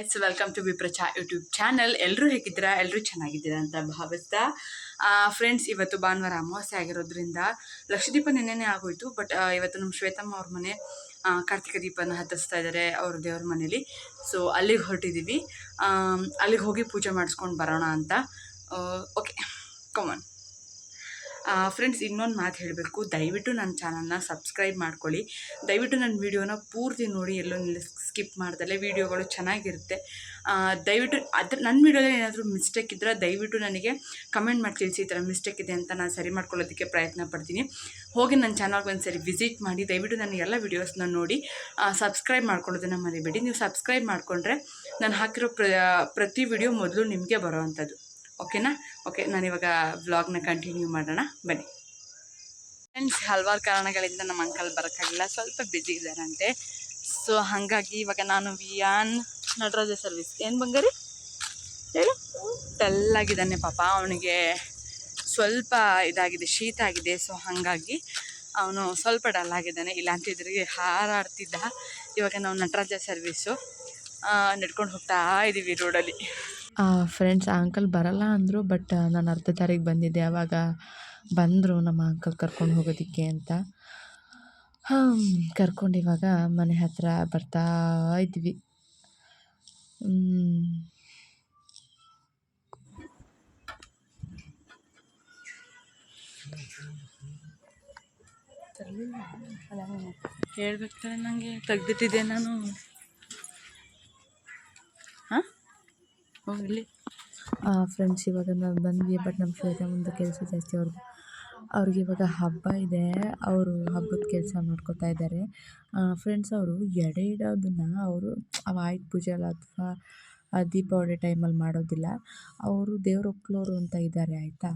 S welcome to Vipracha YouTube channel ಎಲ್ಲರೂ ಹೇಗಿದ್ದೀರಾ? ಎಲ್ಲರೂ ಚೆನ್ನಾಗಿದ್ದೀರಾ ಅಂತ ಭಾವಿಸ್ತಾ. ಫ್ರೆಂಡ್ಸ್ ಇವತ್ತು ಭಾನುವಾರ ಅಮಾವಾಸ್ಯೆ ಆಗಿರೋದ್ರಿಂದ ಲಕ್ಷದೀಪ ನಿನ್ನೆನೇ ಆಗೋಯ್ತು ಬಟ್ ಇವತ್ತು ನಮ್ಮ ಶ್ವೇತಮ್ಮ ಅವ್ರ ಮನೆ ಕಾರ್ತಿಕ ದೀಪನ ಹತ್ತಿಸ್ತಾ ಇದ್ದಾರೆ ಅವ್ರ ದೇವ್ರ ಮನೇಲಿ. ಸೊ ಅಲ್ಲಿಗೆ ಹೊರಟಿದ್ದೀವಿ ಅಲ್ಲಿಗೆ ಹೋಗಿ ಪೂಜೆ ಮಾಡಿಸ್ಕೊಂಡು ಬರೋಣ ಅಂತ. ಓಕೆ ಕಮಾನ್ ಫ್ರೆಂಡ್ಸ್ ಇನ್ನೊಂದು ಮಾತು ಹೇಳಬೇಕು. ದಯವಿಟ್ಟು ನನ್ನ ಚಾನಲ್ನ ಸಬ್ಸ್ಕ್ರೈಬ್ ಮಾಡ್ಕೊಳ್ಳಿ. ದಯವಿಟ್ಟು ನನ್ನ ವೀಡಿಯೋನ ಪೂರ್ತಿ ನೋಡಿ, ಎಲ್ಲೂ ಸ್ಕಿಪ್ ಮಾಡ್ದಲೆ ವೀಡಿಯೋಗಳು ಚೆನ್ನಾಗಿರುತ್ತೆ. ದಯವಿಟ್ಟು ಅದ್ರ ನನ್ನ ವೀಡಿಯೋದಲ್ಲಿ ಏನಾದರೂ ಮಿಸ್ಟೇಕ್ ಇದ್ದರೆ ದಯವಿಟ್ಟು ನನಗೆ ಕಮೆಂಟ್ ಮಾಡಿ ತಿಳಿಸಿ, ಈ ಥರ ಮಿಸ್ಟೇಕ್ ಇದೆ ಅಂತ ನಾನು ಸರಿ ಮಾಡ್ಕೊಳ್ಳೋದಕ್ಕೆ ಪ್ರಯತ್ನ ಪಡ್ತೀನಿ. ಹೋಗಿ ನನ್ನ ಚಾನಲ್ಗೆ ಒಂದು ಸರಿ ವಿಸಿಟ್ ಮಾಡಿ, ದಯವಿಟ್ಟು ನನ್ನ ಎಲ್ಲ ವೀಡಿಯೋಸ್ನ ನೋಡಿ ಸಬ್ಸ್ಕ್ರೈಬ್ ಮಾಡ್ಕೊಳ್ಳೋದನ್ನು ಮರಿಬೇಡಿ. ನೀವು ಸಬ್ಸ್ಕ್ರೈಬ್ ಮಾಡಿಕೊಂಡ್ರೆ ನಾನು ಹಾಕಿರೋ ಪ್ರ ಪ್ರತಿ ವಿಡಿಯೋ ಮೊದಲು ನಿಮಗೆ ಬರೋ ಅಂಥದ್ದು ಓಕೆನಾ? ಓಕೆ, ನಾನಿವಾಗ ವ್ಲಾಗ್ನ ಕಂಟಿನ್ಯೂ ಮಾಡೋಣ. ಬನ್ನಿ. ಫ್ರೆಂಡ್ಸ್ ಹಲವಾರು ಕಾರಣಗಳಿಂದ ನಮ್ಮ ಅಂಕಲ್ ಬರೋಕ್ಕಾಗಿಲ್ಲ. ಸ್ವಲ್ಪ ಬ್ಯುಸಿ ಇದ್ದಾರಂತೆ. ಸೊ ಹಾಗಾಗಿ ಇವಾಗ ನಾನು ವಿಯಾನ್ ನಟರಾಜ ಸರ್ವಿಸ್ ಏನು ಬಂಗಾರಿ? ಹೇಳು. ತೆಲ್ಲಾಗಿದ್ದಾನೆ ಪಾಪ. ಅವನಿಗೆ ಸ್ವಲ್ಪ ಇದಾಗಿದೆ, ಶೀತ ಆಗಿದೆ. ಸೊ ಹಾಗಾಗಿ ಅವನು ಸ್ವಲ್ಪ ಡಲ್ ಆಗಿದ್ದಾನೆ. ಇಲ್ಲಾಂತಿದ್ರೆ ಹಾರಾಡ್ತಿದ್ದ. ಇವಾಗ ನಾವು ನಟರಾಜ ಸರ್ವಿಸು ನಡ್ಕೊಂಡು ಹೋಗ್ತಾ ಇದ್ದೀವಿ ರೋಡಲ್ಲಿ ಫ್ರೆಂಡ್ಸ್ ಆ ಅಂಕಲ್ ಬರಲ್ಲ ಅಂದರು ಬಟ್ ನಾನು ಅರ್ಧ ದಾರಿಗೆ ಬಂದಿದ್ದೆ ಆವಾಗ ಬಂದರು ನಮ್ಮ ಅಂಕಲ್ ಕರ್ಕೊಂಡು ಹೋಗೋದಕ್ಕೆ ಅಂತ. ಹಾಂ ಕರ್ಕೊಂಡು ಇವಾಗ ಮನೆ ಹತ್ರ ಬರ್ತಾ ಇದ್ವಿ. ಹ್ಮ್. ಹೇಳ್ಬೇಕಾದ್ರೆ ನನಗೆ ತೆಗ್ದಿಟ್ಟಿದ್ದೆ ನಾನು. ಹೋಗಲಿ ಫ್ರೆಂಡ್ಸ್ ಇವಾಗ ನಾವು ಬಂದ್ವಿ ಬಟ್ ನಮ್ಮ ಶ್ವೇತ ಮುಂದೆ ಕೆಲಸ ಜಾಸ್ತಿ ಅವ್ರದ್ದು ಅವ್ರಿಗೆ ಇವಾಗ ಹಬ್ಬ ಇದೆ. ಅವರು ಹಬ್ಬದ ಕೆಲಸ ಮಾಡ್ಕೋತಾ ಇದ್ದಾರೆ ಫ್ರೆಂಡ್ಸ್ ಅವರು ಎಡೆ ಇಡೋದನ್ನು ಅವರು, ಅವ ಆಯುಧ ಪೂಜೆ ಅಲ್ಲ ಅಥವಾ ದೀಪಾವಳಿ ಟೈಮಲ್ಲಿ ಮಾಡೋದಿಲ್ಲ. ಅವರು ದೇವ್ರ ಒಕ್ಲೋರು ಅಂತ ಇದ್ದಾರೆ ಆಯಿತಾ?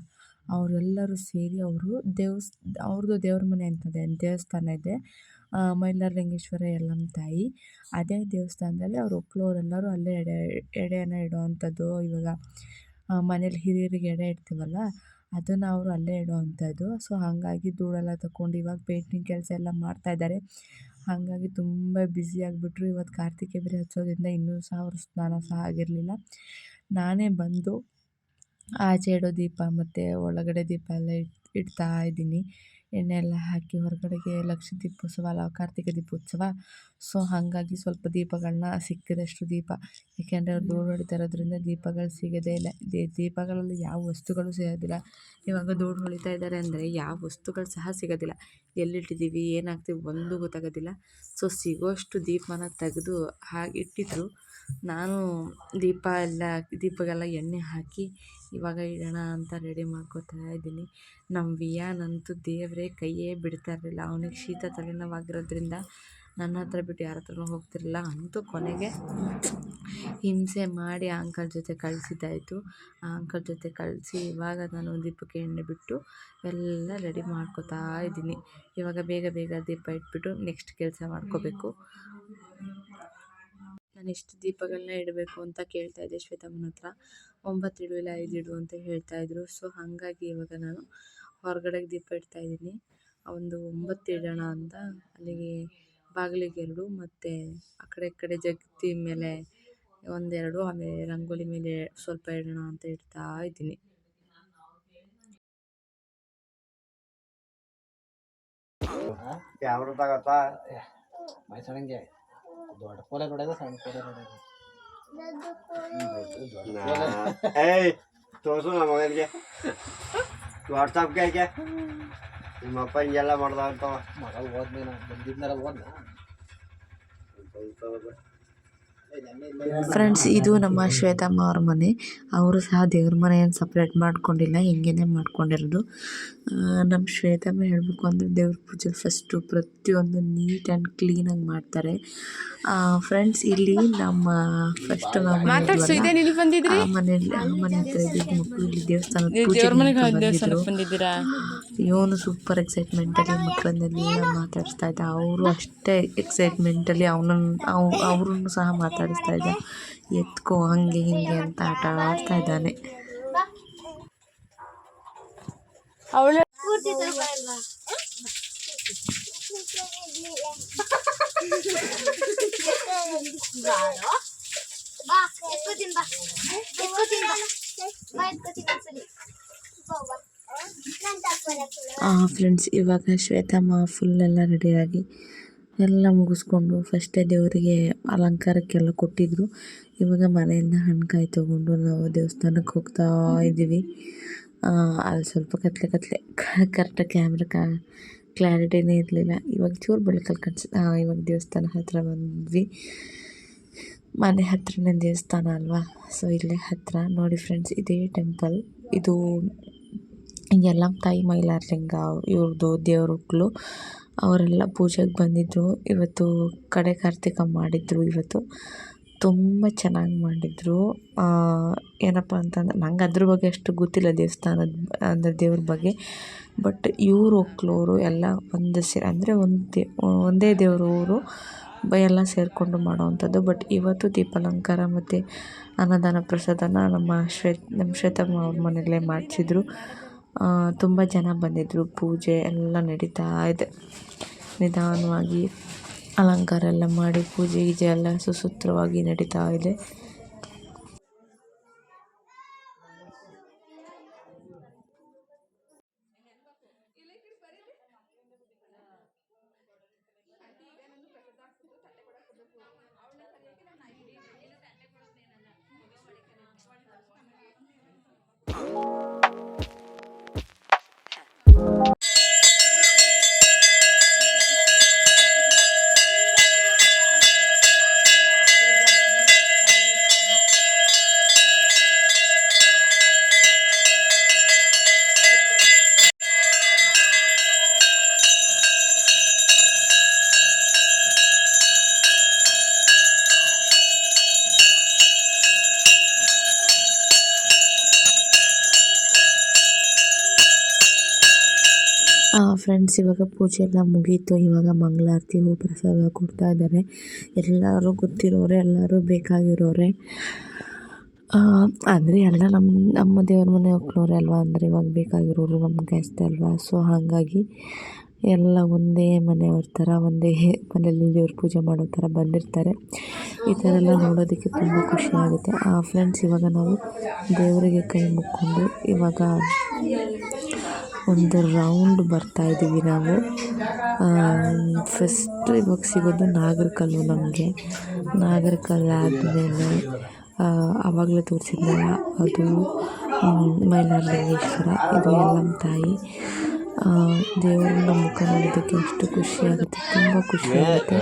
ಅವರೆಲ್ಲರೂ ಸೇರಿ ಅವರು ದೇವಸ್ ಅವ್ರದ್ದು ದೇವ್ರ ಮನೆ ಅಂತದೆ, ದೇವಸ್ಥಾನ ಇದೆ. ಮೈಲಾರ ಮೈಲಾರಲಿಂಗೇಶ್ವರ ಎಲ್ಲಮ್ಮ ತಾಯಿ. ಅದೇ ದೇವಸ್ಥಾನದಲ್ಲಿ ಅವ್ರ ಒಪ್ಪಲವರೆಲ್ಲರೂ ಅಲ್ಲೇ ಎಡೆ ಎಡೆಯನ್ನು ಇಡೋವಂಥದ್ದು. ಇವಾಗ ಮನೇಲಿ ಹಿರಿಯರಿಗೆ ಎಡೆ ಇಡ್ತೀವಲ್ಲ, ಅದನ್ನು ಅವರು ಅಲ್ಲೇ ಇಡೋವಂಥದ್ದು. ಸೊ, ಹಾಗಾಗಿ ಧೂಳೆಲ್ಲ ತಗೊಂಡು ಇವಾಗ ಪೇಂಟಿಂಗ್ ಕೆಲಸ ಎಲ್ಲ ಮಾಡ್ತಾ ಇದ್ದಾರೆ. ಹಾಗಾಗಿ ತುಂಬ ಬ್ಯುಸಿ ಆಗಿಬಿಟ್ರು. ಇವತ್ತು ಕಾರ್ತಿಕೆ ಬೇರೆ ಹಚ್ಚೋದ್ರಿಂದ ಇನ್ನೂ ಸಹ ಅವ್ರ ಸ್ನಾನ ಸಹ ಆಗಿರಲಿಲ್ಲ. ನಾನೇ ಬಂದು ಆಚೆ ಇಡೋ ದೀಪ ಮತ್ತು ಒಳಗಡೆ ದೀಪ ಎಲ್ಲ ಇಟ್ಟು ಇಡ್ತಾ ಇದ್ದೀನಿ. ಎಣ್ಣೆ ಎಲ್ಲ ಹಾಕಿ ಹೊರಗಡೆಗೆ ಲಕ್ಷ ದೀಪೋತ್ಸವ ಅಲ್ಲ ಕಾರ್ತಿಕ ದೀಪೋತ್ಸವ. ಸೊ ಹಾಗಾಗಿ ಸ್ವಲ್ಪ ದೀಪಗಳನ್ನ ಸಿಕ್ಕಿದಷ್ಟು ದೀಪ. ಏಕೆಂದರೆ ಅವ್ರು ಧೂಳು ಹೊಡಿತಾ ಇರೋದ್ರಿಂದ ದೀಪಗಳು ಸಿಗೋದೇ ಇಲ್ಲ. ದೀಪಗಳಲ್ಲಿ ಯಾವ ವಸ್ತುಗಳು ಸಿಗೋದಿಲ್ಲ. ಇವಾಗ ಧೂಳು ಹೊಡಿತಾ ಇದ್ದಾರೆ ಅಂದರೆ ಯಾವ ವಸ್ತುಗಳು ಸಹ ಸಿಗೋದಿಲ್ಲ. ಎಲ್ಲಿಟ್ಟಿದ್ದೀವಿ, ಏನಾಗ್ತೀವಿ ಒಂದು ಗೊತ್ತಾಗೋದಿಲ್ಲ. ಸೊ ಸಿಗೋಷ್ಟು ದೀಪನ ತೆಗೆದು ಹಾಗೆ ಇಟ್ಟಿದ್ರು. ನಾನು ದೀಪ ಎಲ್ಲ, ದೀಪಗೆಲ್ಲ ಎಣ್ಣೆ ಹಾಕಿ ಇವಾಗ ಇಡೋಣ ಅಂತ ರೆಡಿ ಮಾಡ್ಕೋತಾ ಇದ್ದೀನಿ. ನಮ್ಮ ವಿಯಾನಂತೂ ದೇವರೇ ಕೈಯೇ ಬಿಡ್ತಾ ಇರಲಿಲ್ಲ. ಅವನಿಗೆ ಶೀತ ತಲೆನೋವಾಗಿರೋದ್ರಿಂದ ನನ್ನ ಹತ್ರ ಬಿಟ್ಟು ಯಾರ ಹತ್ರನೂ ಹೋಗ್ತಿರಲಿಲ್ಲ. ಅಂತೂ ಕೊನೆಗೆ ಹಿಂಸೆ ಮಾಡಿ ಆ ಅಂಕಲ್ ಜೊತೆ ಕಳಿಸಿದ್ದಾಯಿತು ಆ ಅಂಕಲ್ ಜೊತೆ ಕಳಿಸಿ ಇವಾಗ ನಾನು ದೀಪಕ್ಕೆ ಎಣ್ಣೆ ಬಿಟ್ಟು ಎಲ್ಲ ರೆಡಿ ಮಾಡ್ಕೋತಾ ಇದ್ದೀನಿ. ಇವಾಗ ಬೇಗ ಬೇಗ ದೀಪ ಇಟ್ಬಿಟ್ಟು ನೆಕ್ಸ್ಟ್ ಕೆಲಸ ಮಾಡ್ಕೋಬೇಕು. ನಾನು ಎಷ್ಟು ದೀಪಗಳನ್ನ ಇಡಬೇಕು ಅಂತ ಕೇಳ್ತಾ ಇದ್ದೆ ಶ್ವೇತಮ್ಮನ ಹತ್ರ. ಒಂಬತ್ತು ಇಡು ಇಲ್ಲ ಐದು ಇಡು ಅಂತ ಹೇಳ್ತಾ ಇದ್ರು. ಸೊ ಹಾಗಾಗಿ ಇವಾಗ ನಾನು ಹೊರಗಡೆಗೆ ದೀಪ ಇಡ್ತಾ ಇದ್ದೀನಿ. ಒಂದು ಒಂಬತ್ತು ಇಡೋಣ ಅಂತ ಅಲ್ಲಿಗೆ ಬಾಗಿಲಿಗೆ ಎರಡು ಮತ್ತು ಆ ಕಡೆ ಈ ಕಡೆ ಜಗತಿ ಮೇಲೆ ಒಂದೆರಡು ಆಮೇಲೆ ರಂಗೋಲಿ ಮೇಲೆ ಸ್ವಲ್ಪ ಇಡೋಣ ಅಂತ ಇಡ್ತಾ ಇದ್ದೀನಿ. ಕ್ಯಾಮ್ರಾ ತಗತ್ತಾ ಮೈಸೂರಂಗೆ. ದೊಡ್ಡ ಪೋಲೆ ನೋಡೋದು ಸಣ್ಣ ಪೋಲೆ ನೋಡೋದು ಏಯ್ ತೋರ್ಸು ನಮ್ಮ ಮಗನಿಗೆ. ವಾಟ್ಸಪ್ ಕೈಗೆ ನಿಮ್ಮ ನಿಮ್ಮಪ್ಪ ಹಿಂಗೆಲ್ಲ ಮಾಡ್ದ ಅಂತವ. ಮಗ ಓದ್ನೇನ ಬಂದಿದ್ನಾರ ಓದ್ನ ಫ್ರೆಂಡ್ಸ್ ಇದು ನಮ್ಮ ಶ್ವೇತಮ್ಮ ಅವ್ರ ಮನೆ. ಅವರು ಸಹ ದೇವ್ರ ಮನೆ ಏನು ಸಪ್ರೇಟ್ ಮಾಡ್ಕೊಂಡಿಲ್ಲ ಹಿಂಗೇನೆ ಮಾಡ್ಕೊಂಡಿರೋದು. ನಮ್ಮ ಶ್ವೇತಮ್ಮ ಹೇಳಬೇಕು ಅಂದರೆ ದೇವ್ರ ಪೂಜೆ ಫಸ್ಟು ಪ್ರತಿಯೊಂದು ನೀಟ್ ಆ್ಯಂಡ್ ಕ್ಲೀನಾಗಿ ಮಾಡ್ತಾರೆ. ಫ್ರೆಂಡ್ಸ್ ಇಲ್ಲಿ ನಮ್ಮ ಫಸ್ಟ್ ನಾವು ಮನೆಯಲ್ಲಿ ಆ ಮನೆ ಹತ್ರ ಇದ್ದಿದ್ದು ಮಕ್ಕಳು ಇಲ್ಲಿ ದೇವಸ್ಥಾನದ. ಇವನು ಸೂಪರ್ ಎಕ್ಸೈಟ್ಮೆಂಟಲ್ಲಿ ಮಕ್ಕಳನ್ನೆಲ್ಲ ಮಾತಾಡಿಸ್ತಾ ಇದ್ದ. ಅವರು ಅಷ್ಟೇ ಎಕ್ಸೈಟ್ಮೆಂಟಲ್ಲಿ ಅವನನ್ನು ಅವ್ ಅವ್ರನ್ನು ಸಹ ಮಾತಾಡಿಸ್ತಾ ಇದ್ದ. ಎತ್ಕೋ ಹಂಗೆ ಹಿಂಗೆ ಅಂತ ಆಟ ಆಡ್ತಾ ಇದ್ದಾನೆ. ಫ್ರೆಂಡ್ಸ್ ಇವಾಗ ಶ್ವೇತಮ್ಮ ಫುಲ್ ಎಲ್ಲ ರೆಡಿಯಾಗಿ ಎಲ್ಲ ಮುಗಿಸ್ಕೊಂಡು ಫಸ್ಟೇ ದೇವರಿಗೆ ಅಲಂಕಾರಕ್ಕೆಲ್ಲ ಕೊಟ್ಟಿದ್ರು. ಇವಾಗ ಮನೆಯಿಂದ ಹಣ್ಣುಕಾಯಿ ತೊಗೊಂಡು ನಾವು ದೇವಸ್ಥಾನಕ್ಕೆ ಹೋಗ್ತಾ ಇದ್ದೀವಿ. ಅಲ್ಲಿ ಸ್ವಲ್ಪ ಕತ್ಲೆ ಕತ್ಲೆ ಕರೆಕ್ಟ್ ಕ್ಯಾಮ್ರಾ ಕಾ ಕ್ಲಾರಿಟಿನೇ ಇರಲಿಲ್ಲ. ಇವಾಗ ಚೂರು ಬೆಳಕಲ್ಲಿ ಕಟ್ಸ ಇವಾಗ ದೇವಸ್ಥಾನ ಹತ್ತಿರ ಬಂದ್ವಿ. ಮನೆ ಹತ್ರನೇ ದೇವಸ್ಥಾನ ಅಲ್ವಾ? ಸೊ ಇಲ್ಲೇ ಹತ್ತಿರ ನೋಡಿ ಫ್ರೆಂಡ್ಸ್ ಇದೇ ಟೆಂಪಲ್ ಇದು ಯಲ್ಲಮ್ಮ ತಾಯಿ ಮೈಲಾರಲಿಂಗ ಇವ್ರದ್ದು ದೇವ್ರ ಮಕ್ಕಳು ಅವರೆಲ್ಲ ಪೂಜೆಗೆ ಬಂದಿದ್ದರು ಇವತ್ತು ಕಡೆ ಕಾರ್ತಿಕ ಮಾಡಿದ್ರು ಇವತ್ತು. ತುಂಬ ಚೆನ್ನಾಗಿ ಮಾಡಿದರು. ಏನಪ್ಪ ಅಂತಂದ್ರೆ ನಂಗೆ ಅದ್ರ ಬಗ್ಗೆ ಅಷ್ಟು ಗೊತ್ತಿಲ್ಲ ದೇವಸ್ಥಾನದ, ಅಂದರೆ ದೇವ್ರ ಬಗ್ಗೆ. ಬಟ್ ಇವ್ರು ಒಕ್ಲೋರು ಎಲ್ಲ ಒಂದು ಸೇ ಅಂದರೆ ಒಂದು ಒಂದೇ ದೇವರು ಬ, ಎಲ್ಲ ಸೇರಿಕೊಂಡು ಮಾಡೋವಂಥದ್ದು ಬಟ್ ಇವತ್ತು ದೀಪಾಲಂಕಾರ ಮತ್ತು ಅನ್ನದಾನ ಪ್ರಸಾದನ ನಮ್ಮ ಶ್ವೇತ, ನಮ್ಮ ಶ್ವೇತಮ್ಮ ಅವ್ರ ಮನೆಯಲ್ಲೇ ಮಾಡಿಸಿದ್ರು. ತುಂಬ ಜನ ಬಂದಿದ್ದರು ಪೂಜೆ ಎಲ್ಲ ನಡೀತಾ ಇದೆ. ನಿಧಾನವಾಗಿ ಅಲಂಕಾರ ಎಲ್ಲ ಮಾಡಿ ಪೂಜೆ ಗೀಜೆ ಎಲ್ಲ ಸುಸೂತ್ರವಾಗಿ ನಡೀತಾ ಇದೆ. ಫ್ರೆಂಡ್ಸ್ ಇವಾಗ ಪೂಜೆ ಎಲ್ಲ ಮುಗೀತು. ಇವಾಗ ಮಂಗಳಾರತಿ, ಹೂ ಪ್ರಸಾದ ಕೊಡ್ತಾ ಇದ್ದಾರೆ. ಎಲ್ಲರೂ ಗೊತ್ತಿರೋರೆ, ಎಲ್ಲರೂ ಬೇಕಾಗಿರೋರೆ. ಅಂದರೆ ಎಲ್ಲ ನಮ್ಮ ನಮ್ಮ ದೇವ್ರ ಮನೆ ಹೋಗ್ಲೋರೆ ಅಲ್ವಾ? ಅಂದರೆ ಇವಾಗ ಬೇಕಾಗಿರೋರು ನಮ್ಮ ಅಷ್ಟೇ ಅಲ್ವಾ? ಸೊ ಹಾಗಾಗಿ ಎಲ್ಲ ಒಂದೇ ಮನೆಯವ್ರ ಥರ, ಒಂದೇ ಮನೆಯಲ್ಲಿ ದೇವ್ರ ಪೂಜೆ ಮಾಡೋ ಥರ ಬಂದಿರ್ತಾರೆ. ಈ ಥರ ಎಲ್ಲ ನೋಡೋದಕ್ಕೆ ತುಂಬ ಖುಷಿ ಆಗುತ್ತೆ. ಫ್ರೆಂಡ್ಸ್ ಇವಾಗ ನಾವು ದೇವರಿಗೆ ಕೈ ಮುಕ್ಕೊಂಡು ಇವಾಗ ಒಂದು ರೌಂಡ್ ಬರ್ತಾ ಇದ್ದೀವಿ ನಾವು. ಫಸ್ಟ್ ಇವಾಗ ಸಿಗೋದು ನಾಗರಕಲ್ಲು ನಮಗೆ. ನಾಗರಕಲ್ಲು ಆದಮೇಲೆ ಆವಾಗಲೇ ತೋರಿಸಿದ್ನಲ್ಲ ಅದು ಮೈಲಾರಲಿಂಗೇಶ್ವರ ಇದು ನಮ್ಮ ತಾಯಿ. ದೇವರನ್ನ ಮುಖ ನೋಡೋದಕ್ಕೆ ಎಷ್ಟು ಖುಷಿ ಆಗುತ್ತೆ. ತುಂಬ ಖುಷಿ ಆಗುತ್ತೆ.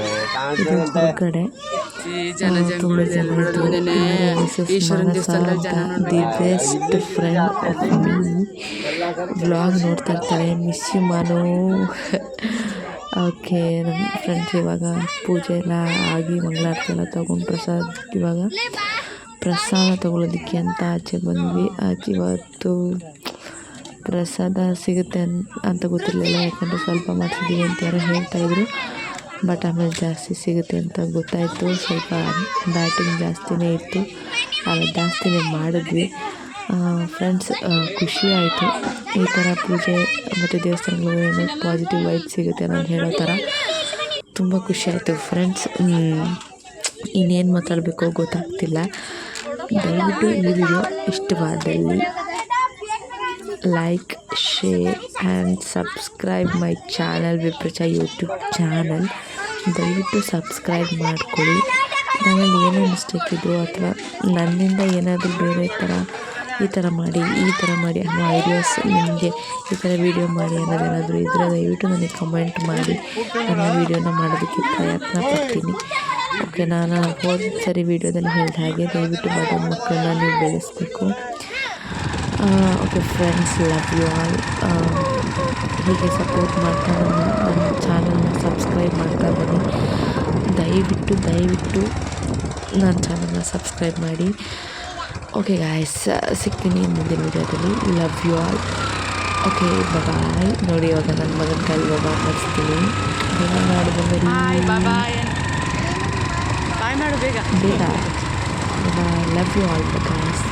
ಇದು ಹೊರಗಡೆ ಜನ ಈಶ್ವರನ ದೇವಸ್ಥಾನದಲ್ಲಿ the best friend of me vlog ನೋಡ್ತಾ ಇರ್ತಾರೆ. ಮಿಸ್ ಯು ಮಾನು ಓಕೆ ನಮ್ಮ ಫ್ರೆಂಡ್ಸ್ ಇವಾಗ ಪೂಜೆ ಎಲ್ಲ ಆಗಿ ಮಂಗಳಾರತಿ ಎಲ್ಲ ತೊಗೊಂಡು ಪ್ರಸಾದ ಇವಾಗ ಪ್ರಸಾದ ತೊಗೊಳೋದಕ್ಕೆ ಅಂತ ಆಚೆ ಬಂದ್ವಿ. ಆಚೆ ಇವತ್ತು ಪ್ರಸಾದ ಸಿಗುತ್ತೆ ಅಂತ ಗೊತ್ತಿರಲಿಲ್ಲ. ಯಾಕಂದರೆ ಸ್ವಲ್ಪ ಮಾಡ್ತಿದ್ದೀವಿ ಅಂತ ಯಾರೋ ಹೇಳ್ತಾಯಿದ್ರು ಬಟ್ ಆಮೇಲೆ ಜಾಸ್ತಿ ಸಿಗುತ್ತೆ ಅಂತ ಗೊತ್ತಾಯಿತು. ಸ್ವಲ್ಪ ಬ್ಯಾಟಿಂಗ್ ಜಾಸ್ತಿನೇ ಇತ್ತು. ಆಗ ಜಾಸ್ತಿನೇ ಮಾಡಿದ್ವಿ. ಫ್ರೆಂಡ್ಸ್ ಖುಷಿ ಈ ಥರ ಪೂಜೆ ಮತ್ತು ದೇವಸ್ಥಾನಗಳು ಏನೋ ಪಾಸಿಟಿವ್ ವೈಬ್ ಸಿಗುತ್ತೆ ನಾನು ಹೇಳೋ ಥರ ತುಂಬ ಖುಷಿಯಾಯಿತು ಫ್ರೆಂಡ್ಸ್ ಇನ್ನೇನು ಮಾತಾಡಬೇಕೋ ಗೊತ್ತಾಗ್ತಿಲ್ಲ. ದಯವಿಟ್ಟು ಈ ವಿಡಿಯೋ ಇಷ್ಟವಾದಲ್ಲಿ like share and subscribe my channel Vipracha YouTube channel ದಯವಿಟ್ಟು ಸಬ್ಸ್ಕ್ರೈಬ್ ಮಾಡಿಕೊಳ್ಳಿ. ನನ್ನಲ್ಲಿ ಏನೋ ಮಿಸ್ಟೇಕ್ ಇದ್ದು ಅಥವಾ ನನ್ನಿಂದ ಏನಾದರೂ ಬೇರೆ ಥರ ಈ ಥರ ಮಾಡಿ, ಈ ಥರ ಮಾಡಿ ಅನ್ನೋ ಐಡಿಯಾಸ್ ನಿಮಗೆ ಈ ಥರ ವೀಡಿಯೋ ಮಾಡಿ ಅನ್ನೋದೇನಾದರೂ ಇದ್ದರೆ ದಯವಿಟ್ಟು ನನಗೆ ಕಮೆಂಟ್ ಮಾಡಿ. ನನ್ನ ವೀಡಿಯೋನ ಮಾಡೋದಕ್ಕೆ ಪ್ರಯತ್ನ ಪಡ್ತೀನಿ. ಓಕೆ ನಾನು ಹೋದ ಸರಿ ವೀಡಿಯೋದಲ್ಲಿ ಹೇಳಿದ ಹಾಗೆ ದಯವಿಟ್ಟು ಬಡ ಮಕ್ಕಳನ್ನ ನೀವು ಬೆಳೆಸಬೇಕು. Okay friends love you all ಹೀಗೆ ಸಪೋರ್ಟ್ ಮಾಡ್ತಾ ನನ್ನ ನನ್ನ ಚಾನಲ್ನ ಸಬ್ಸ್ಕ್ರೈಬ್ ಮಾಡ್ತಾ ಬನ್ನಿ. ದಯವಿಟ್ಟು ದಯವಿಟ್ಟು ನನ್ನ ಚಾನಲ್ನ ಸಬ್ಸ್ಕ್ರೈಬ್ ಮಾಡಿ. ಓಕೆ ಗಾಯ್ಸ್ ಸಿಗ್ತೀನಿ ಮುಂದಿನ ವಿಡಿಯೋದಲ್ಲಿ. Love you all okay bye ನೋಡಿ ಇವಾಗ ನನ್ನ ಮಗನ ಕೈ ಬಾಬಾ ಕಳಿಸ್ತೀನಿ ಬೇಗ ಮಾಡಿ ಮಾಡು ಬೇಗ. ಬೇಗ. Love you all guys